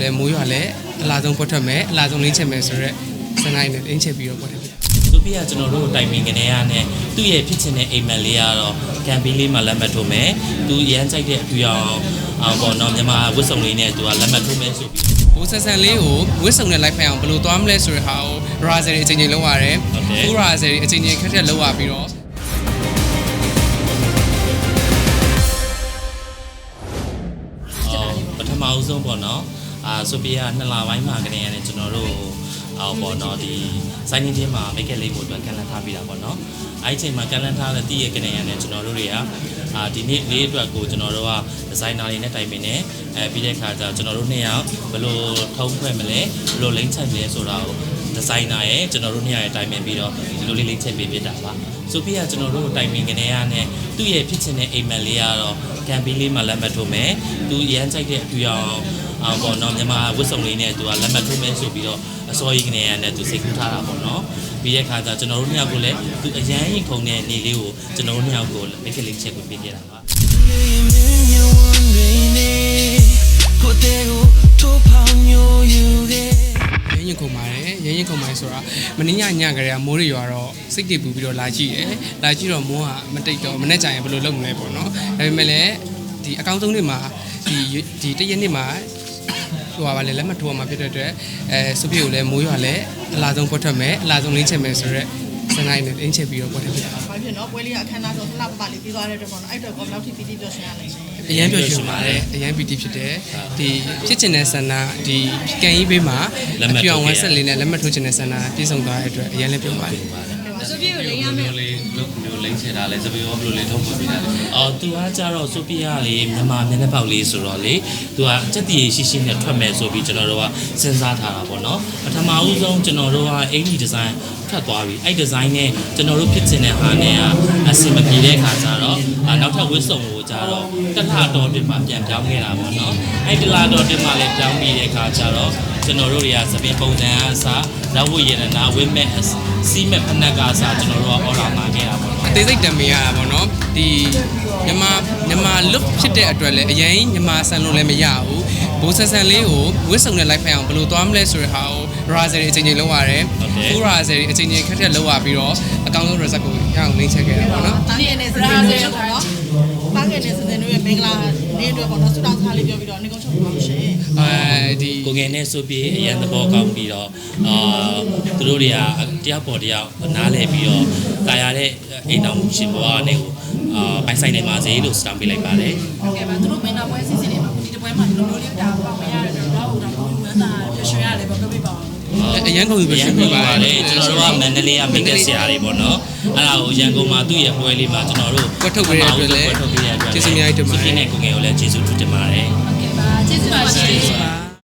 လည်းမိုးရွာလည်းအလားဆုံးပွက်ထွက်မယ်အလားဆုံးလင်းချက်မယ်ဆိုတော့စနိုင်းနဲ့လင်းချက်ပြီးတော့ပွက်ထွက်ပြဆိုဖီကကျွန်တော်တို့တိုင်ပင်ကနေရနဲ့သူ့ရဲ့ဖြစ်ချင်တဲ့အိမ်မက်လေးကတော့ကမ်ပင်းလေးမှာလက်မှတ်ထိုးမယ်သူရမ်းကြိုက်တဲ့အပြူအောင်အောင်ပေါ့နော်မြန်မာဝတ်စုံလေးနဲ့သူကလက်မှတ်ထိုးမယ်ဆိုပြီးဘိုးဆန်ဆန်လေးကိုဝစ်စုံနဲ့လိုက်ဖိုင်အောင်ဘယ်လိုသွားမလဲဆိုတဲ့ဟာကိုရာဇယ်တွေအချိန်ချင်းလောက်ရတယ်ဟုတ်တယ်ဖူးရာဇယ်တွေအချိန်ချင်းခက်ခက်လောက်ရပြီးတော့အော်ပထမအဦးဆုံးပေါ့နော် အာဆိုဖီကနှစ်လပိုင်းမှာကနေရနဲ့ကျွန်တော်တို့အော်ပေါ့နော်ဒီစိုင်းနေချင်းမှာမိတ်ကလေးကိုအတွက်ကန်လန်းထားပြီးတာပေါ့နော်အဲ့ဒီအချိန်မှာကန်လန်းထားတဲ့တည့်ရဲ့ကနေရနဲ့ကျွန်တော်တို့တွေကအာဒီနေ့လေးအတွက်ကိုကျွန်တော်တို့ကဒီဇိုင်နာတွေနဲ့တိုင်ပင်နေအဲပြီးတဲ့ခါကျကျွန်တော်တို့နှစ်ယောက်ဘယ်လိုထုံးဖွဲ့မလဲဘယ်လိုလိမ့်ချက်မလဲဆိုတာကိုဒီဇိုင်နာရဲ့ကျွန်တော်တို့နှစ်ယောက်ရဲ့တိုင်ပင်ပြီးတော့ဒီလိုလေးလေးချက်ပေးဖြစ်တာပါဆိုဖီကကျွန်တော်တို့တိုင်ပင်ကနေရနဲ့သူ့ရဲ့ဖြစ်ချင်တဲ့အိမ်မက်လေးကတော့ကမ်ပင်းလေးမှာလက်မှတ်ထိုးမယ်သူရမ်းကြိုက်တဲ့အပြူအောင် အောင်ပေါ့နော်မြန်မာဝတ်စုံလေးနဲ့သူကလက်မှတ်ထိုးမယ်ဆိုပြီးတော့အစောကြီးကနေရနဲ့သူစိတ်ကူးထားတာပေါ့နော်ပြီးတဲ့ခါကျကျွန်တော်တို့နှစ်ယောက်ကိုလည်းသူအရန်ရင်ခုန်တဲ့နေလေးကိုကျွန်တော်တို့နှစ်ယောက်ကိုမိတ်ကလေးချက်ပေးပေးခဲ့တာပါ ရင်းရင်ခုန်ပါတယ်ရင်းရင်ခုန်ပါတယ်ဆိုတာမင်းညညကြရမိုးတွေရွာတော့စိတ်တွေပူပြီးတော့လာကြည့်တယ်လာကြည့်တော့မိုးကမတိတ်တော့မနဲ့ကြရင်ဘယ်လိုလုပ်မလဲပေါ့နော်ဒါပေမဲ့လည်းဒီအကောင့်ဆုံးတွေမှာဒီဒီတရက်နေ့မှာ ဟိုပါလေလက်မှတ်ထိုးအောင်မှာဖြစ်တဲ့အတွက်အဲစုပြေကိုလည်းမိုးရွာလည်းအလားဆုံးပွက်ထွက်မယ်အလားဆုံးလင်းချက်မယ်ဆိုတော့စနိုင်းနဲ့လင်းချက်ပြီးတော့ပွက်ထွက်ပြတာဘာဖြစ်နော်ပွဲလေးကအခမ်းအနားဆိုလှပပလေးပြီးသွားတဲ့အတွက်ပေါ့နော်အဲ့တော့ကောနောက်ထိပီတိပြောရှင်ရလိမ့်မယ်အရန်ပျော်ရွှင်ပါတယ်အရန်ပီတိဖြစ်တယ်ဒီဖြစ်ချင်တဲ့ဆန္ဒဒီကန်ကြီးဘေးမှာလက်မှတ်အပြောင်းထိုးဝခဲ့မ်းဆက်လေးနဲ့လက်မှတ်ထိုးချင်တဲ့ဆန္ဒပြည့်စုံသွားတဲ့အတွက်အရန်လည်းပြုံးပါတယ် ဆိုပြည့်ကိုလိမ့်ရမယ်လေးလုပ်မျိုးလိမ့်ချတာလဲစပီရောဘယ်လိုလေးထုံးပြပေးတာလဲအော်သူကကြတော့ဆိုဖီယာလေမြန်မာမျက်နှာပေါက်လေးဆိုတော့လေသူကစက်တည်ရှိရှိနဲ့ထွက်မယ်ဆိုပြီးကျွန်တော်တို့ကစဉ်းစားထားတာပေါ့နော်ပထမဦးဆုံးကျွန်တော်တို့ကအင်ဂျီဒီဇိုင်းထွက်သွားပြီအဲ့ဒီဇိုင်းနဲ့ကျွန်တော်တို့ဖြစ်ချင်တဲ့ဟာနဲ့ကအဆင်မပြေတဲ့ခါကျတော့အာနောက်ထပ်ဝစ်စုံကိုကြတော့တစ်လတော်တင်မှပြန်ပြောင်းခဲ့တာပေါ့နော်အဲ့ဒီလာတော်တင်မှလည်းပြောင်းပြီးတဲ့ခါကျတော့ ကျွန်တော်တို့တွေကသပင်ပုံစံအစားဇဝတ်ရတနာဝိမဲ့စီးမဲ့ဖနက်ကစားကျွန်တော်တို့ကအော်ဒါမှာခဲ့တာပေါ့နော်အသေးစိတ်တံမေးရတာပေါ့နော်ဒီမြန်မာမြန်မာ look ဖြစ်တဲ့အတွက်လည်းအရင်မြန်မာဆန်လို့လည်းမရဘူးဘိုးဆန်ဆန်လေးကိုဝစ်စုံနဲ့လိုက်ဖိုင်အောင်ဘယ်လိုသွားမလဲဆိုတဲ့ဟာကိုရာဇယ်တွေအချိန်ချင်းလောက်ရတယ်ဟုတ်တယ်ဖူးရာဇယ်တွေအချိန်ချင်းခက်ခက်လောက်ရပြီးတော့အကောင်းဆုံး result ကိုရအောင်နှိမ့်ချက်ခဲ့တာပေါ့နော်တားငယ်နဲ့စတဲ့တွေပေါ့နော် တားငယ်နဲ့စတဲ့တွေရဲ့မင်္ဂလာနေ့အတွက်ပေါ့နော်ဆူတောင်းစကားလေးပြောပြီးတော့နေကုန်းချုပ်ပါလို့ရှင်အဲဒီကိုငယ်နဲ့ဆိုပြီးအရန်သဘောကောင်းပြီးတော့အာသူတို့တွေကတယောက်ပေါ်တယောက်နားလဲပြီးတော့တာယာတဲ့အိမ်တော်ရှင်ဘွားနဲ့ကိုအာပိုင်ဆိုင်နေပါစေလို့စတောင်းပေးလိုက်ပါတယ်ဟုတ်ကဲ့ပါသူတို့မင်းသားပွဲစီစဉ်နေမှာဒီတစ်ပွဲမှာဒီလိုမျိုးလေးတာပေါင်မရတဲ့တော့တော့တော့ဝမ်းသာပြရွှင်ရတယ်ပေါ့ပြောပြပါဦး အရန်ကုန်ပြီရရှန်င်းပြကုန်ပါပါတလေယ်ကျွန်တော်တို့ကမန္တလေးကမိတ်ကဆရာတွေပေါ့နော်အဲ့ဒါကိုရန်ကုန်မှာသူ့ရဲ့ပွဲလေးမှာကျွန်တော်တို့ကွက်ထုတ်ပေးတဲ့အတွက်လည်းကွက်ထုတ်ပေးတဲ့အတွက်ကျေးဇူးအများကြီးတင်ပါတယ်ကိုငယ်ကိုလည်းကျေးဇူးထူးတင်ပါတယ်ဟုတ်ကဲ့ပါကျေးဇူးပါရှင်ပါ